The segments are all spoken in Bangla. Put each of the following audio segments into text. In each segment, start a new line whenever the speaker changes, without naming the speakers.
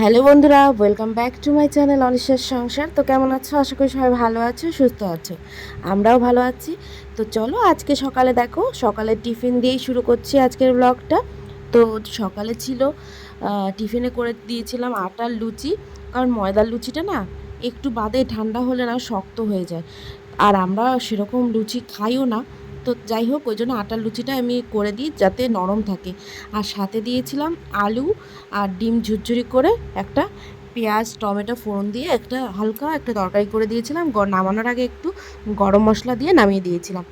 হ্যালো বন্ধুরা welcome back to my channel অনিশ্বাস সংসার। তো কেমন আছো? আশা করি সবাই ভালো আছো, সুস্থ আছো। আমরাও ভালো আছি। তো চলো আজকে সকালে দেখো, সকালে টিফিন দিয়েই শুরু করছি আজকের ব্লগটা তো সকালে ছিল টিফিনে করে দিয়েছিলাম আটার লুচি, কারণ ময়দার লুচিটা না একটু বাদে ঠান্ডা হলে না শক্ত হয়ে যায়। আর আমরা সেরকম লুচি খাইও না তো যাই হোক, ওই জন্য আটার লুচিটা আমি করে দিই যাতে নরম থাকে। আর সাথে দিয়েছিলাম আলু আর ডিম ঝুরঝুরি করে একটা পেঁয়াজ, টমেটো, ফোড়ন দিয়ে একটা হালকা একটা তরকারি করে দিয়েছিলাম। নামানোর আগে একটু গরম মশলা দিয়ে নামিয়ে দিয়েছিলাম।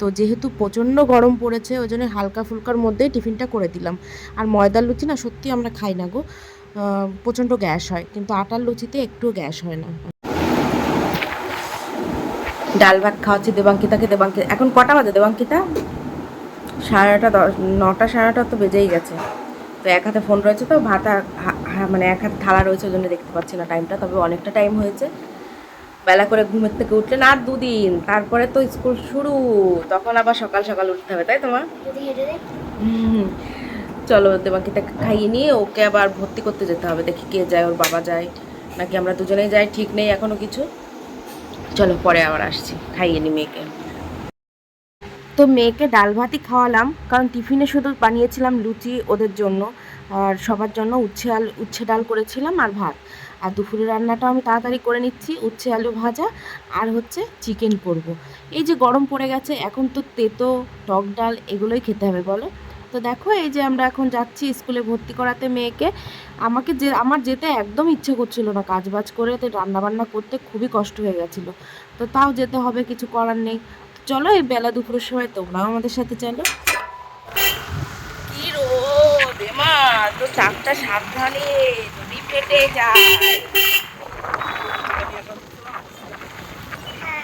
তো যেহেতু প্রচণ্ড গরম পড়েছে, ওই জন্য হালকা ফুলকার মধ্যেই টিফিনটা করে দিলাম। আর ময়দার লুচি না সত্যি আমরা খাই না গো। প্রচণ্ড গ্যাস হয়, কিন্তু আটার লুচিতে একটুও গ্যাস হয় না। ডাল ভাত খাওয়াচ্ছি দেবাঙ্কিতাকে দেবাঙ্কিতা এখন কটা বাজে দেবাঙ্কিতা? সাড়ে নটা দশ নটা সাড়ে নটা তো বেজেই গেছে। তো এক হাতে ফোন রয়েছে তো ভাত মানে এক হাতে থালা রয়েছে ওই জন্য দেখতে পাচ্ছি না টাইমটা তবে অনেকটা টাইম হয়েছে। বেলা করে ঘুমের থেকে উঠলেন আর দুদিন তারপরে তো স্কুল শুরু তখন আবার সকাল সকাল উঠতে হবে তাই তোমার। চলো দেবাঙ্কিতা খাইয়ে নিয়ে ওকে আবার ভর্তি করতে যেতে হবে দেখি কে যায় ওর বাবা যায় নাকি আমরা দুজনেই যাই ঠিক নেই এখনও কিছু। চলো পরে আবার আসছি, খাইয়ে নি মেয়েকে। তো মেয়েকে ডাল ভাতই খাওয়ালাম, কারণ টিফিনে শুধু বানিয়েছিলাম লুচি ওদের জন্য, আর সবার জন্য উচ্ছে আলু, উচ্ছে ডাল করেছিলাম আর ভাত। আর দুপুরের রান্নাটা আমি তাড়াতাড়ি করে নিচ্ছি, উচ্ছে আলু ভাজা আর হচ্ছে চিকেন করব। এই যে গরম পড়ে গেছে, এখন তো তেতো, টক ডাল, এগুলোই খেতে হবে, বলো? তো দেখো, এই যে আমরা এখন যাচ্ছি স্কুলে ভর্তি করাতে মেয়েকে। আমাকে যে, আমার যেতে একদম ইচ্ছে করছিল না কাজ বাজ করে, তো রান্নাবান্না করতে খুবই কষ্ট হয়ে গেছিল। তো তাও যেতে হবে, কিছু করার নেই। চলো, এই বেলা দুপুরের সময় তোমরাও আমাদের সাথে চলো। এমা তো সাবধানে, যদি ফেটে যায়।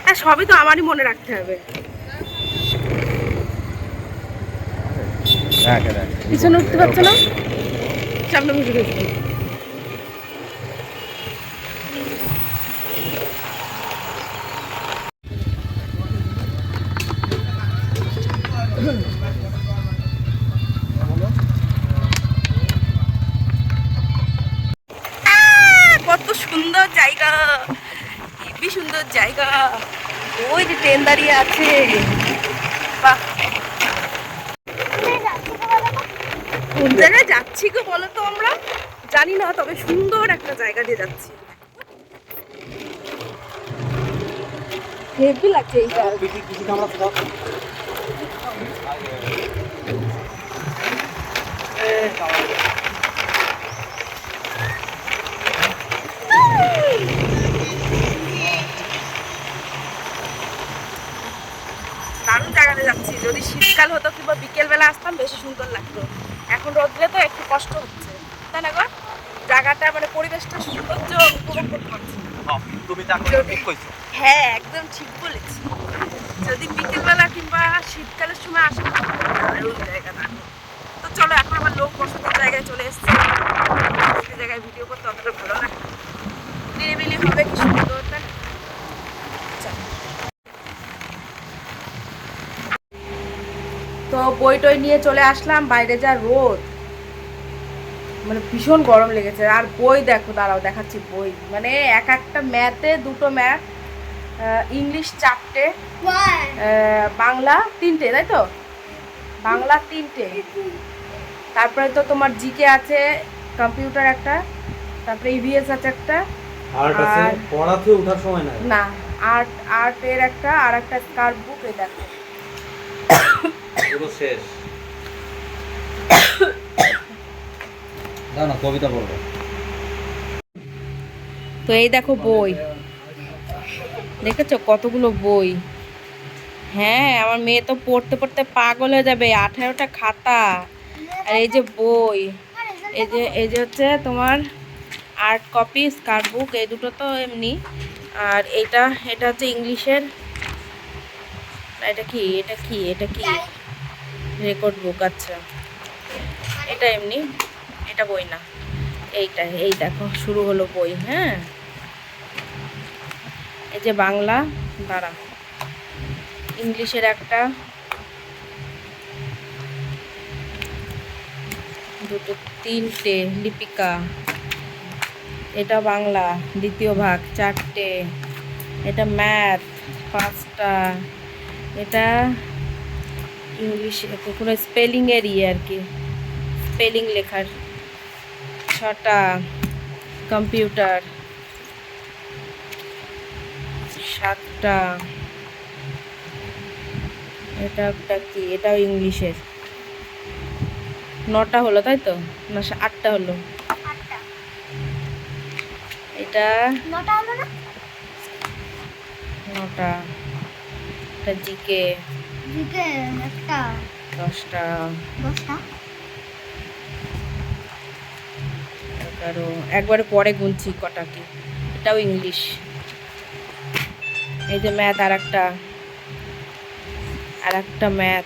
হ্যাঁ সবই তো আমারই মনে রাখতে হবে। পিছনে উঠতে পারছ না? সামনে বসে গেছি। কত সুন্দর জায়গা। হেবি সুন্দর জায়গা। ওই যে ট্রেন দাঁড়িয়ে আছে। বাহ। কোন জায়গায় যাচ্ছি গো বলো তো আমরা? জানি না, তবে সুন্দর একটা জায়গা দিয়ে যাচ্ছি। হেভি লাগছে এইটা। দারুণ জায়গাতে যাচ্ছি। যদি শীতকাল হতো কিংবা বিকেলবেলা আসতাম, বেশি সুন্দর লাগতো। এখন রোদ্রে তো একটু কষ্ট হচ্ছে। তাই না জায়গাটা মানে পরিবেশটা সৌন্দর্য উপভোগ করতে পারছি।
তুমি তো এখন ঠিক কইছো।
হ্যাঁ একদম ঠিক বলেছি। যদি বিকেলবেলা কিংবা শীতকালের সময় আসা দারুণ জায়গাটা তো চলো এখন আমার লোক বসতের জায়গায় চলে এসছে। জায়গায় ভিডিও করতে অতটা ভালো লাগে নিরিবিলি হবে কি সুন্দরটা চলো। তো বই টই নিয়ে চলে আসলাম বাইরে যা রোদ। মানে ভীষণ গরম লেগেছে। আর বই দেখো দাঁড়াও দেখাচ্ছি বই। মানে এক একটা ম্যাথে দুটো ম্যাথ ইংলিশ চারটে বাংলা তিনটে তাই তো? বাংলা তিনটে। তারপরে তো তোমার জিকে আছে কম্পিউটার একটা তারপরে ইভিএস আছে একটা।
আর্ট আছে
আর-
পড়াতে ওঠার সময় নাই।
না আর্ট আর্টের একটা আর একটা স্কার্ফ বুক এই দেখো
শেষ। না কবিতা পড়ব
তো এই দেখো বই। দেখেছ কতগুলো বই? হ্যাঁ আমার মেয়ে তো পড়তে পড়তে পাগল হয়ে যাবে আঠারোটা খাতা। আর এই যে বই এই যে এই যে হচ্ছে তোমার আর্ট কপি স্কার বুক এই দুটো তো এমনি। আর এটা এটা হচ্ছে ইংলিশের এটা কি এটা কি এটা কি? রেকর্ড বুক আচ্ছা। এটা এমনি, এটা বই না। এইটা, এই দেখো, শুরু হলো বই হ্যাঁ? এই যে বাংলা, দাঁড়া। ইংলিশের একটা দুটো, তিনটে লিপিকা। এটা বাংলা, দ্বিতীয় ভাগ, চারটে। এটা ম্যাথ পাঁচটা। এটা ইংলিশ কোনো স্পেলিংয়ের ইয়ে আর কি। স্পেলিং লেখার ছটা কম্পিউটার সাতটা এটা একটা কি? এটাও ইংলিশের। নটা হলো তাই তো? না আটটা হলো। এটা
নটা হলো না?
নটা। এটা জিকে।
দিকে একটা
দশটা।
দশটা?
এগারো। একবারে পরে গুনছি কটা কি এটাও ইংলিশ। এই যে ম্যাথ আর একটা। আর একটা ম্যাথ।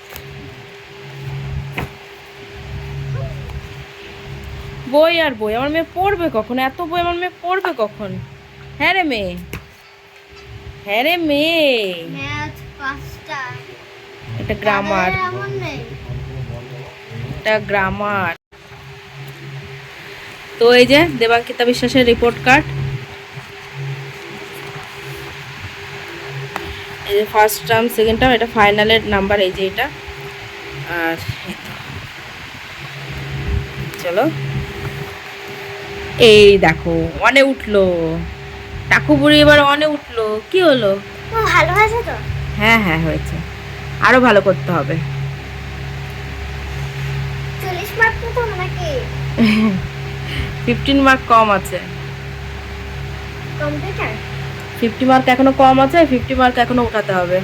বই আর বই। আমার মেয়ে পড়বে কখন? এত বই আমার মেয়ে পড়বে কখন? হ্যাঁ রে মেয়ে। হ্যাঁ রে মেয়ে।
ম্যাথ
এটা গ্রামার এটা গ্রামার তো এই যে দেবাঙ্কিতা বিশ্বাসের রিপোর্ট কার্ড এই যে ফার্স্ট টার্ম সেকেন্ড টার্ম এটা ফাইনালের নাম্বার এই যে এটা। আর চলো। এই দেখো অনে উঠল। টাকু বুড়ি এবার অনে উঠল। কি হলো?
ভালো হয়েছে তো?
হ্যাঁ হ্যাঁ হয়েছে। আরও ভালো করতে হবে। ফিফটিন মার্ক কম আছে। ফিফটি মার্ক এখনও কম আছে ফিফটি মার্ক এখনও উঠাতে হবে।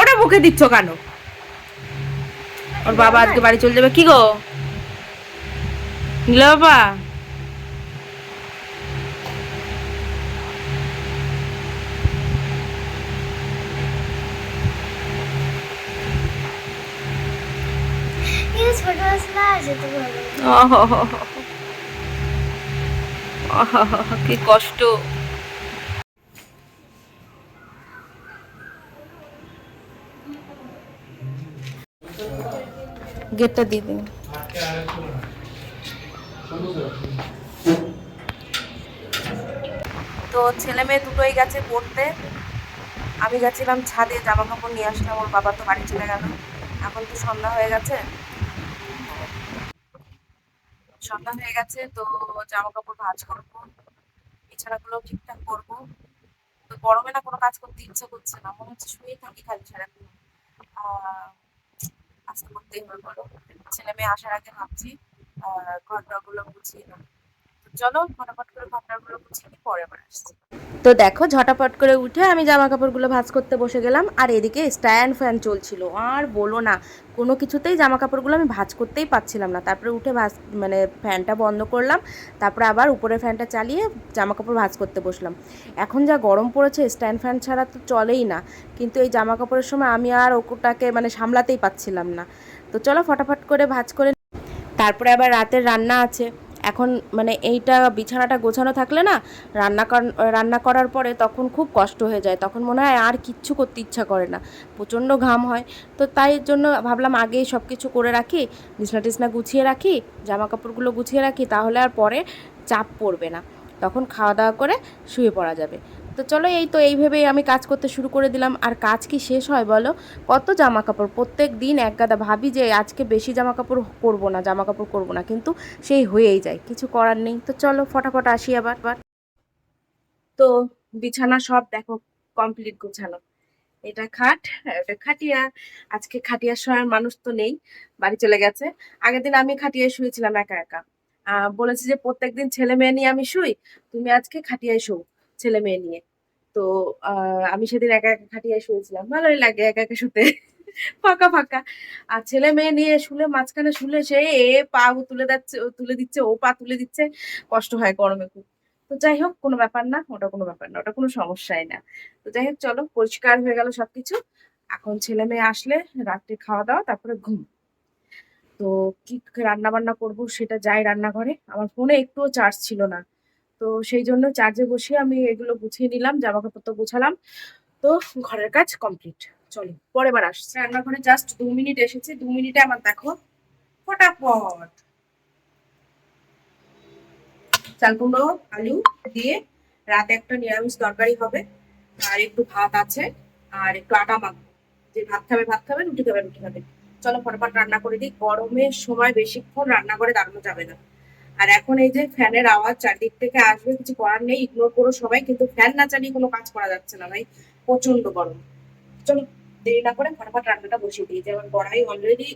ওটা মুখে দিচ্ছ কেন? ওর বাবা আজকে বাড়ি চলে যাবে। কি গো? নীলা বাবা?
ছোট যেতে ভালো
কি কষ্ট। গেটটা দিয়ে দিন। তো ছেলে মেয়ে দুটোই গেছে পড়তে। আমি গেছিলাম ছাদে জামা কাপড় নিয়ে আসলাম ওর বাবা তো বাড়ি চলে গেল। এখন তো সন্ধ্যা হয়ে গেছে। সন্ধ্যা হয়ে গেছে তো জামা কাপড় ভাজ করব। বিছানাগুলো ঠিকঠাক করব। তো গরমে না কোনো কাজ করতে ইচ্ছে করছে না মনে হচ্ছে শুয়েই থাকি খালি সারাদিন আস্তে করতেই হবে বলো। ছেলে মেয়ে আসার আগে ভাবছি আহ, ঘর গুছিয়ে চলো ফটাফট করে ঘরগুলো গুছিয়ে পরে আবার আসছি। তো দেখো, ঝটাপট করে উঠে আমি জামা কাপড়গুলো ভাঁজ করতে বসে গেলাম, আর এদিকে স্ট্যান্ড ফ্যান চলছিল। আর বলো না, কোনো কিছুতেই জামা কাপড়গুলো আমি ভাঁজ করতেই পারছিলাম না। তারপরে উঠে ভাঁজ মানে ফ্যানটা বন্ধ করলাম, তারপরে আবার উপরে ফ্যানটা চালিয়ে জামা কাপড় ভাঁজ করতে বসলাম। এখন যা গরম পড়েছে স্ট্যান্ড ফ্যান ছাড়া তো চলেই না। কিন্তু এই জামা কাপড়ের সময় আমি আর ওটাকে মানে সামলাতেই পাচ্ছিলাম না। তো চলো, ফটাফট করে ভাঁজ করে তারপরে আবার রাতের রান্না আছে। এখন মানে এইটা বিছানাটা গোছানো থাকলে না, রান্না রান্না করার পরে তখন খুব কষ্ট হয়ে যায়। তখন মনে হয় আর কিচ্ছু করতে ইচ্ছা করে না। প্রচণ্ড ঘাম হয়। তো তাই জন্য ভাবলাম আগেই সব কিছু করে রাখি, বিছনা টিছনা গুছিয়ে রাখি জামা কাপড়গুলো গুছিয়ে রাখি, তাহলে আর পরে চাপ পড়বে না। তখন খাওয়া দাওয়া করে শুয়ে পড়া যাবে। তো চলো এই তো এই ভেবেই আমি কাজ করতে শুরু করে দিলাম। আর কাজ কি শেষ হয় বলো? কত জামা কাপড় প্রত্যেক দিন এক গাদা ভাবি যে আজকে বেশি জামা কাপড় করব না জামা কাপড় করব না। কিন্তু সেই হয়েই যায়, কিছু করার নেই। তো চলো ফটাফট আসি আবার। তো বিছানা সব দেখো, কমপ্লিট গোছানো। এটা খাট, এটা খাটিয়া। আজকে খাটিয়া শোয়ার মানুষ তো নেই, বাড়ি চলে গেছে। আগের দিন আমি খাটিয়ায় শুয়েছিলাম একা একা। বলেছি যে প্রত্যেকদিন ছেলে মেয়ে নিয়ে আমি শুই, তুমি আজকে খাটিয়ায় শো ছেলে মেয়ে নিয়ে। তো আমি সেদিন একা একা খাটিয়ায় শুয়েছিলাম। ভালোই লাগে একা একা শুতে। ফাঁকা ফাঁকা। আর ছেলে মেয়ে নিয়ে শুলে, মাঝখানে শুলে সে এ পা তুলে দিচ্ছে ও তুলে দিচ্ছে, ও পা তুলে দিচ্ছে। কষ্ট হয় গরমে খুব। তো যাই হোক, কোনো ব্যাপার না, ওটা কোনো ব্যাপার না, ওটা কোনো সমস্যাই না। তো যাই হোক, চলো, পরিষ্কার হয়ে গেল সবকিছু। এখন ছেলে মেয়ে আসলে রাত্রে খাওয়া দাওয়া, তারপরে ঘুম। তো কি রান্না বান্না করব সেটা যাই রান্নাঘরে। আমার ফোনে একটুও চার্জ ছিল না। তো সেই জন্য চার্জে বসিয়ে আমি এগুলো গুছিয়ে নিলাম জামা কাপড় তো গুছালাম। তো ঘরের কাজ কমপ্লিট চলো পরে বার আসছে। রান্নাঘরে জাস্ট দু মিনিট এসেছে, দু মিনিটে আমার দেখো, ফটাফট। চাল কুমড়ো, আলু দিয়ে রাতে একটা নিরামিষ তরকারি হবে। আর একটু ভাত আছে, আর একটু আটা মাখবো। যে ভাত খাবে ভাত খাবে, রুটি খাবে রুটি খাবে। চলো, ফটাফট রান্না করে দিই। গরমের সময় বেশিক্ষণ রান্না করে দাঁড়ানো যাবে না। আর এখন এই যে ফ্যানের আওয়াজ চারদিক থেকে আসবে, কিছু করার নেই ইগনোর করো সবাই, কিন্তু ফ্যান না চালিয়ে কোনো কাজ করা যাচ্ছে না ভাই প্রচণ্ড গরম। চলো দেরি না করে ফটাফট রান্নাটা বসিয়ে দিই, যেমন কড়াই অলরেডি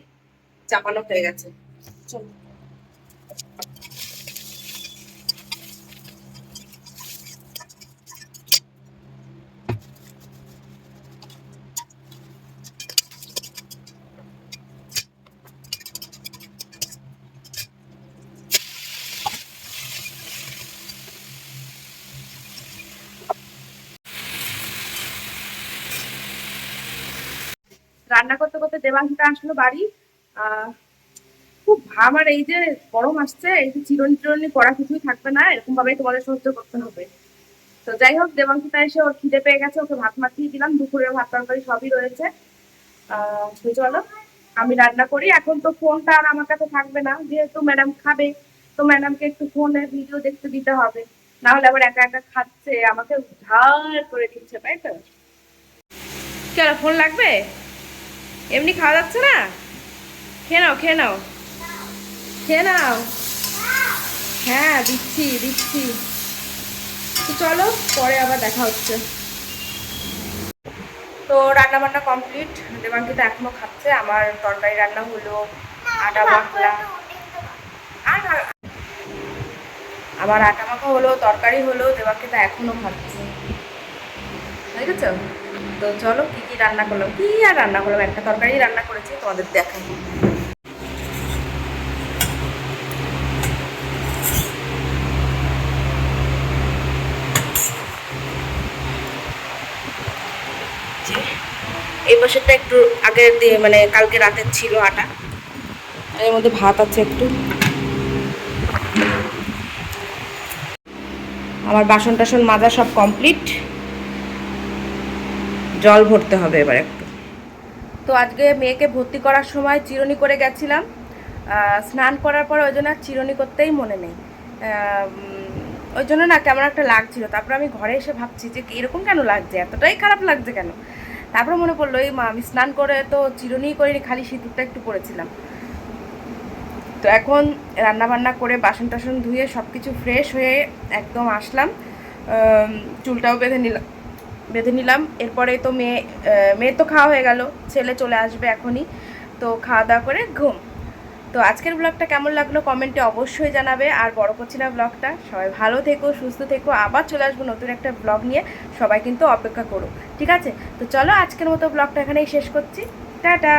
চাপানো হয়ে গেছে। চলো। রান্না করতে করতে দেবাংশিতা আসলো বাড়ি। খুব আমার এই যে গরম আসছে, এই যে চিরনি পড়া কিছুই থাকবে না, এরকম ভাবে তোমাদের সহ্য করতে হবে। তো যাই হোক দেবাংশিতা এসে ওর খিদে পেয়ে গেছে, ওকে ভাত মাখিয়ে দিলাম দুপুরে ভাত তরকারি সবই রয়েছে। তো চলো, আমি রান্না করি। এখন তো ফোনটা আর আমার কাছে থাকবে না, যেহেতু ম্যাডাম খাবে, তো ম্যাডামকে একটু ফোনে ভিডিও দেখতে দিতে হবে। না হলে আবার একা একা খাচ্ছে, আমাকে ঝাল করে দিচ্ছে, তাই তো? কেন ফোন লাগবে? এমনি খাওয়া যাচ্ছে না? খেয়ে নাও খেয়ে নাও। খেয়ে নাও। হ্যাঁ দিচ্ছি দিচ্ছি। তো চলো, পরে আবার দেখা হচ্ছে। তো রান্না বান্না কমপ্লিট। দেবাঙ্কিতা এখনও খাচ্ছে। আমার তরকারি রান্না হলো আটা মাখলা আমার আটা মাখা হলো, তরকারি হলো, দেবাঙ্কিতা এখনও খাচ্ছে। দেখেছ? তো চলো কি কি রান্না করলাম? কি আর রান্না করলাম? একটা তরকারি রান্না করেছি, তোমাদের দেখাই। এই বছরটা একটু আগের মানে কালকে রাতের ছিল আটা। এর মধ্যে ভাত আছে একটু। আমার বাসন টাসন মাজা সব কমপ্লিট জল ভরতে হবে এবার একটু। তো আজকে মেয়েকে ভর্তি করার সময় চিরনি করে গেছিলাম। স্নান করার পর ওই জন্য আর চিরনি করতেই মনে নেই। ওই জন্য না কেমন একটা লাগছিল। তারপর আমি ঘরে এসে ভাবছি যে এরকম কেন লাগছে? এতটাই খারাপ লাগছে কেন? তারপরে মনে পড়ল, এই মা, আমি স্নান করে তো চিরনিই করিনি, খালি সিঁদুরটা একটু পরেছিলাম। তো এখন রান্না বান্না করে বাসন টাসন ধুয়ে সব কিছু ফ্রেশ হয়ে একদম আসলাম। চুলটাও বেঁধে নিলাম। বেঁধে নিলাম। এরপরে তো মেয়ে মেয়ে তো খাওয়া হয়ে গেল। ছেলে চলে আসবে এখনই। তো খাওয়া দাওয়া করে ঘুম। তো আজকের ব্লগটা কেমন লাগল কমেন্টে অবশ্যই জানাবে। আর বড় করছি না ব্লগটা সবাই ভালো থেকো, সুস্থ থেকো। আবার চলে আসব নতুন একটা ব্লগ নিয়ে। সবাই কিন্তু অপেক্ষা করো ঠিক আছে? তো চলো আজকের মতো ব্লগটা এখানেই শেষ করছি। টাটা!